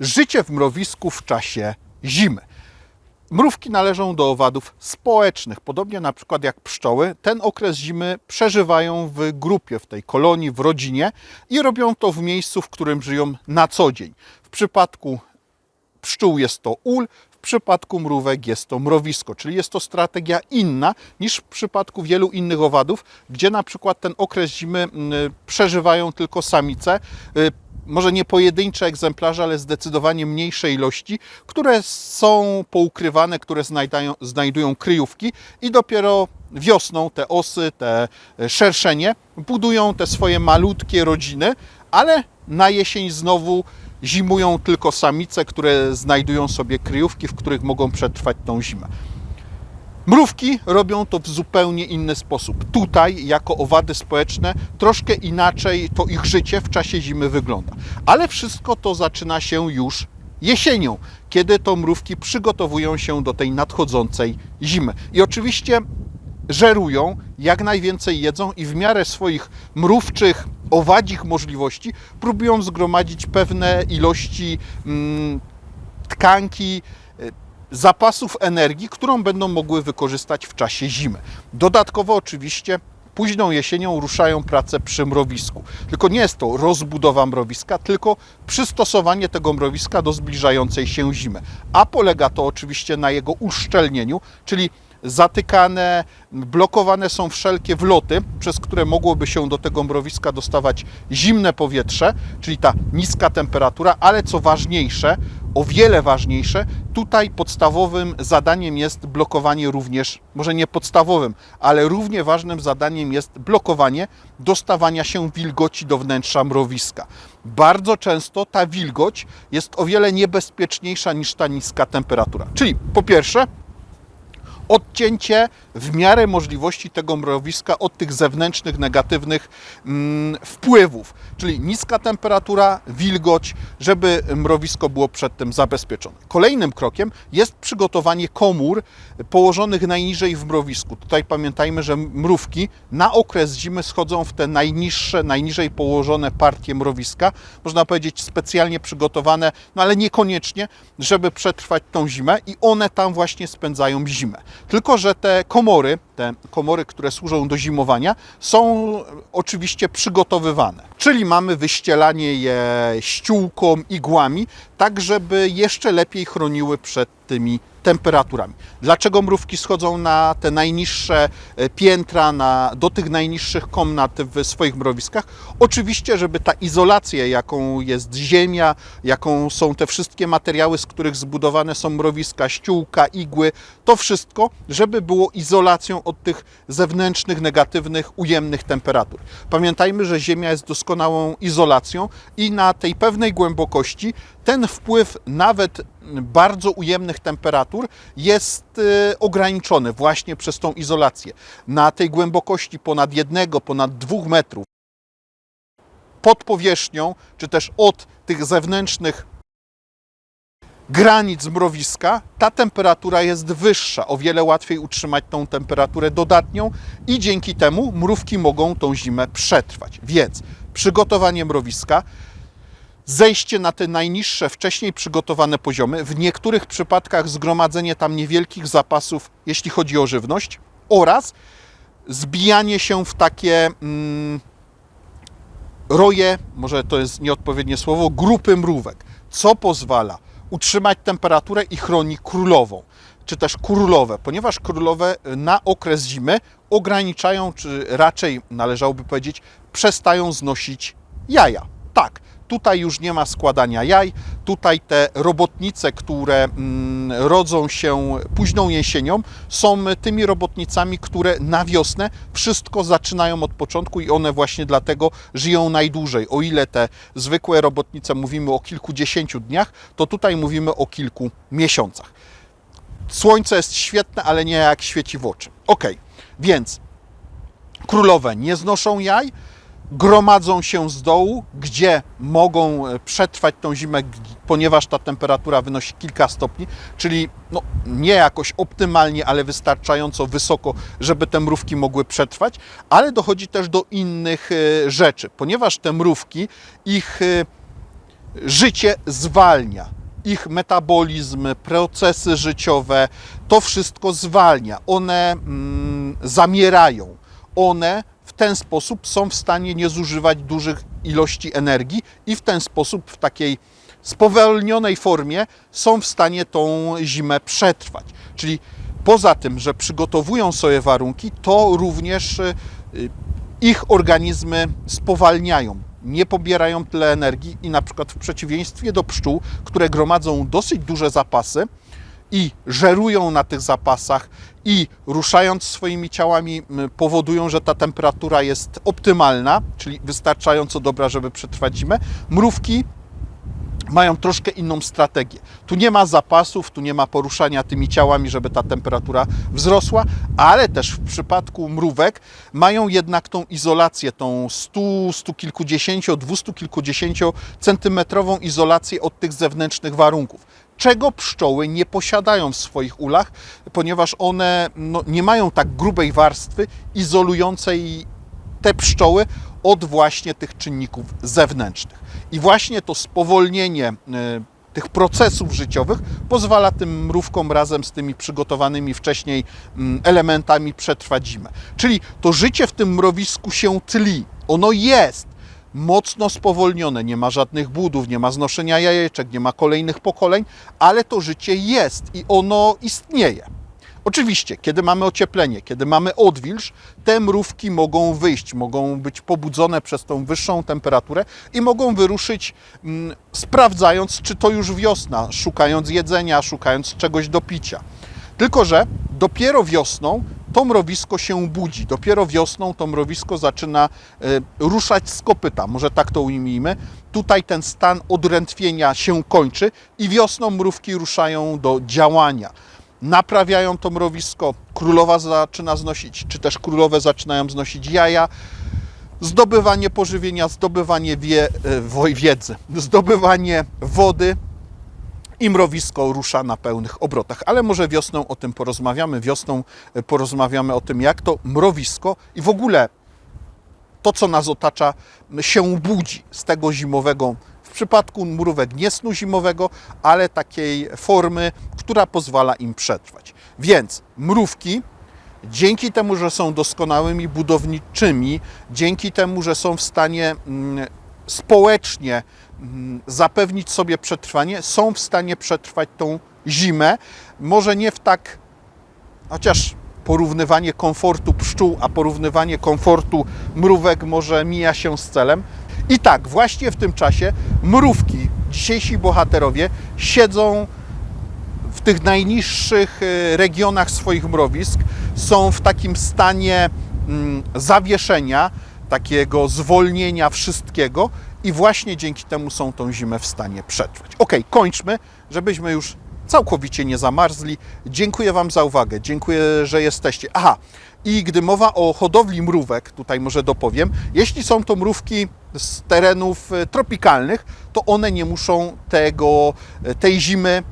Życie w mrowisku w czasie zimy. Mrówki należą do owadów społecznych. Podobnie na przykład jak pszczoły, ten okres zimy przeżywają w grupie, w tej kolonii, w rodzinie i robią to w miejscu, w którym żyją na co dzień. W przypadku pszczół jest to ul, w przypadku mrówek jest to mrowisko, czyli jest to strategia inna niż w przypadku wielu innych owadów, gdzie na przykład ten okres zimy mm, przeżywają tylko samice, y, może nie pojedyncze egzemplarze, ale zdecydowanie mniejsze ilości, które są poukrywane, które znajdają, znajdują kryjówki i dopiero wiosną te osy, te e, szerszenie budują te swoje malutkie rodziny, ale na jesień znowu zimują tylko samice, które znajdują sobie kryjówki, w których mogą przetrwać tą zimę. Mrówki robią to w zupełnie inny sposób. Tutaj, jako owady społeczne, troszkę inaczej to ich życie w czasie zimy wygląda. Ale wszystko to zaczyna się już jesienią, kiedy to mrówki przygotowują się do tej nadchodzącej zimy. I oczywiście żerują, jak najwięcej jedzą i w miarę swoich mrówczych, owadzich możliwości próbują zgromadzić pewne ilości mm, tkanki, zapasów energii, którą będą mogły wykorzystać w czasie zimy. Dodatkowo oczywiście późną jesienią ruszają prace przy mrowisku. Tylko nie jest to rozbudowa mrowiska, tylko przystosowanie tego mrowiska do zbliżającej się zimy. A polega to oczywiście na jego uszczelnieniu, czyli zatykane, blokowane są wszelkie wloty, przez które mogłoby się do tego mrowiska dostawać zimne powietrze, czyli ta niska temperatura, ale co ważniejsze, o wiele ważniejsze, tutaj podstawowym zadaniem jest blokowanie również, może nie podstawowym, ale równie ważnym zadaniem jest blokowanie dostawania się wilgoci do wnętrza mrowiska. Bardzo często ta wilgoć jest o wiele niebezpieczniejsza niż ta niska temperatura. Czyli po pierwsze, odcięcie w miarę możliwości tego mrowiska od tych zewnętrznych, negatywnych mm, wpływów, czyli niska temperatura, wilgoć, żeby mrowisko było przed tym zabezpieczone. Kolejnym krokiem jest przygotowanie komór położonych najniżej w mrowisku. Tutaj pamiętajmy, że mrówki na okres zimy schodzą w te najniższe, najniżej położone partie mrowiska, można powiedzieć specjalnie przygotowane, no ale niekoniecznie, żeby przetrwać tą zimę i one tam właśnie spędzają zimę. Tylko, że te komory, te komory, które służą do zimowania, są oczywiście przygotowywane. Czyli mamy wyścielanie je ściółką, igłami, tak żeby jeszcze lepiej chroniły przed tymi temperaturami. Dlaczego mrówki schodzą na te najniższe e, piętra, na, do tych najniższych komnat w swoich mrowiskach? Oczywiście, żeby ta izolacja, jaką jest ziemia, jaką są te wszystkie materiały, z których zbudowane są mrowiska, ściółka, igły, to wszystko, żeby było izolacją od tych zewnętrznych, negatywnych, ujemnych temperatur. Pamiętajmy, że Ziemia jest doskonałą izolacją i na tej pewnej głębokości ten wpływ nawet bardzo ujemnych temperatur jest y, ograniczony właśnie przez tą izolację. Na tej głębokości ponad jednego, ponad dwóch metrów pod powierzchnią, czy też od tych zewnętrznych granic mrowiska, ta temperatura jest wyższa. O wiele łatwiej utrzymać tą temperaturę dodatnią i dzięki temu mrówki mogą tą zimę przetrwać. Więc przygotowanie mrowiska, zejście na te najniższe, wcześniej przygotowane poziomy, w niektórych przypadkach zgromadzenie tam niewielkich zapasów, jeśli chodzi o żywność, oraz zbijanie się w takie mm, roje, może to jest nieodpowiednie słowo, grupy mrówek, co pozwala utrzymać temperaturę i chroni królową, czy też królowe, ponieważ królowe na okres zimy ograniczają, czy raczej należałoby powiedzieć, przestają znosić jaja. Tak, tutaj już nie ma składania jaj, tutaj te robotnice, które mm, rodzą się późną jesienią, są tymi robotnicami, które na wiosnę wszystko zaczynają od początku i one właśnie dlatego żyją najdłużej. O ile te zwykłe robotnice mówimy o kilkudziesięciu dniach, to tutaj mówimy o kilku miesiącach. Słońce jest świetne, ale nie jak świeci w oczy. Ok, więc królowe nie znoszą jaj, gromadzą się z dołu, gdzie mogą e, przetrwać tą zimę, ponieważ ta temperatura wynosi kilka stopni, czyli no, nie jakoś optymalnie, ale wystarczająco wysoko, żeby te mrówki mogły przetrwać, ale dochodzi też do innych e, rzeczy, ponieważ te mrówki, ich e, życie zwalnia. Ich metabolizm, procesy życiowe, to wszystko zwalnia. One mm, zamierają. One ten sposób są w stanie nie zużywać dużych ilości energii i w ten sposób, w takiej spowolnionej formie, są w stanie tą zimę przetrwać. Czyli poza tym, że przygotowują sobie warunki, to również y, ich organizmy spowalniają, nie pobierają tyle energii i na przykład w przeciwieństwie do pszczół, które gromadzą dosyć duże zapasy i żerują na tych zapasach i ruszając swoimi ciałami powodują, że ta temperatura jest optymalna, czyli wystarczająco dobra, żeby przetrwać zimę, mrówki mają troszkę inną strategię. Tu nie ma zapasów, tu nie ma poruszania tymi ciałami, żeby ta temperatura wzrosła, ale też w przypadku mrówek mają jednak tą izolację, tą 100, 100 kilkudziesięcio, 200 kilkudziesięcio centymetrową izolację od tych zewnętrznych warunków. Czego pszczoły nie posiadają w swoich ulach, ponieważ one no, nie mają tak grubej warstwy izolującej te pszczoły od właśnie tych czynników zewnętrznych. I właśnie to spowolnienie e, tych procesów życiowych pozwala tym mrówkom razem z tymi przygotowanymi wcześniej mm, elementami przetrwać zimę. Czyli to życie w tym mrowisku się tli. Ono jest mocno spowolnione, nie ma żadnych budów, nie ma znoszenia jajeczek, nie ma kolejnych pokoleń, ale to życie jest i ono istnieje. Oczywiście, kiedy mamy ocieplenie, kiedy mamy odwilż, te mrówki mogą wyjść, mogą być pobudzone przez tą wyższą temperaturę i mogą wyruszyć, mm, sprawdzając, czy to już wiosna, szukając jedzenia, szukając czegoś do picia. Tylko, że dopiero wiosną to mrowisko się budzi. Dopiero wiosną to mrowisko zaczyna e, ruszać z kopyta, może tak to ujmijmy. Tutaj ten stan odrętwienia się kończy i wiosną mrówki ruszają do działania. Naprawiają to mrowisko, królowa zaczyna znosić, czy też królowe zaczynają znosić jaja, zdobywanie pożywienia, zdobywanie wie, e, wiedzy, zdobywanie wody i mrowisko rusza na pełnych obrotach. Ale może wiosną o tym porozmawiamy. Wiosną e, porozmawiamy o tym, jak to mrowisko i w ogóle to, co nas otacza, się budzi z tego zimowego, w przypadku mrówek nie snu zimowego, ale takiej formy, która pozwala im przetrwać. Więc mrówki, dzięki temu, że są doskonałymi budowniczymi, dzięki temu, że są w stanie mm, społecznie zapewnić sobie przetrwanie, są w stanie przetrwać tą zimę. Może nie w tak, chociaż porównywanie komfortu pszczół, a porównywanie komfortu mrówek może mija się z celem. I tak, właśnie w tym czasie mrówki, dzisiejsi bohaterowie, siedzą w tych najniższych e, regionach swoich mrowisk, są w takim stanie mm, zawieszenia, takiego zwolnienia wszystkiego i właśnie dzięki temu są tą zimę w stanie przetrwać. Ok, kończmy, żebyśmy już całkowicie nie zamarzli. Dziękuję Wam za uwagę, dziękuję, że jesteście. Aha, i gdy mowa o hodowli mrówek, tutaj może dopowiem, jeśli są to mrówki z terenów e, tropikalnych, to one nie muszą tego, e, tej zimy,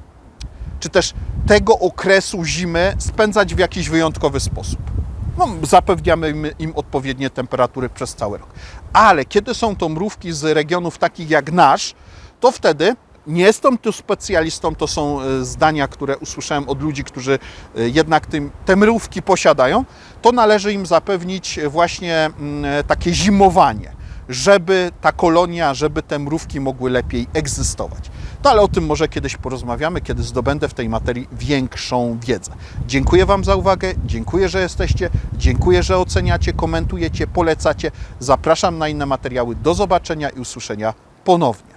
czy też tego okresu zimy spędzać w jakiś wyjątkowy sposób. No, zapewniamy im, odpowiednie temperatury przez cały rok. Ale kiedy są to mrówki z regionów takich jak nasz, to wtedy nie jestem tu specjalistą, to są e, zdania, które usłyszałem od ludzi, którzy e, jednak tym, te mrówki posiadają, to należy im zapewnić właśnie mm, takie zimowanie, żeby ta kolonia, żeby te mrówki mogły lepiej egzystować. No ale o tym może kiedyś porozmawiamy, kiedy zdobędę w tej materii większą wiedzę. Dziękuję Wam za uwagę, dziękuję, że jesteście, dziękuję, że oceniacie, komentujecie, polecacie. Zapraszam na inne materiały. Do zobaczenia i usłyszenia ponownie.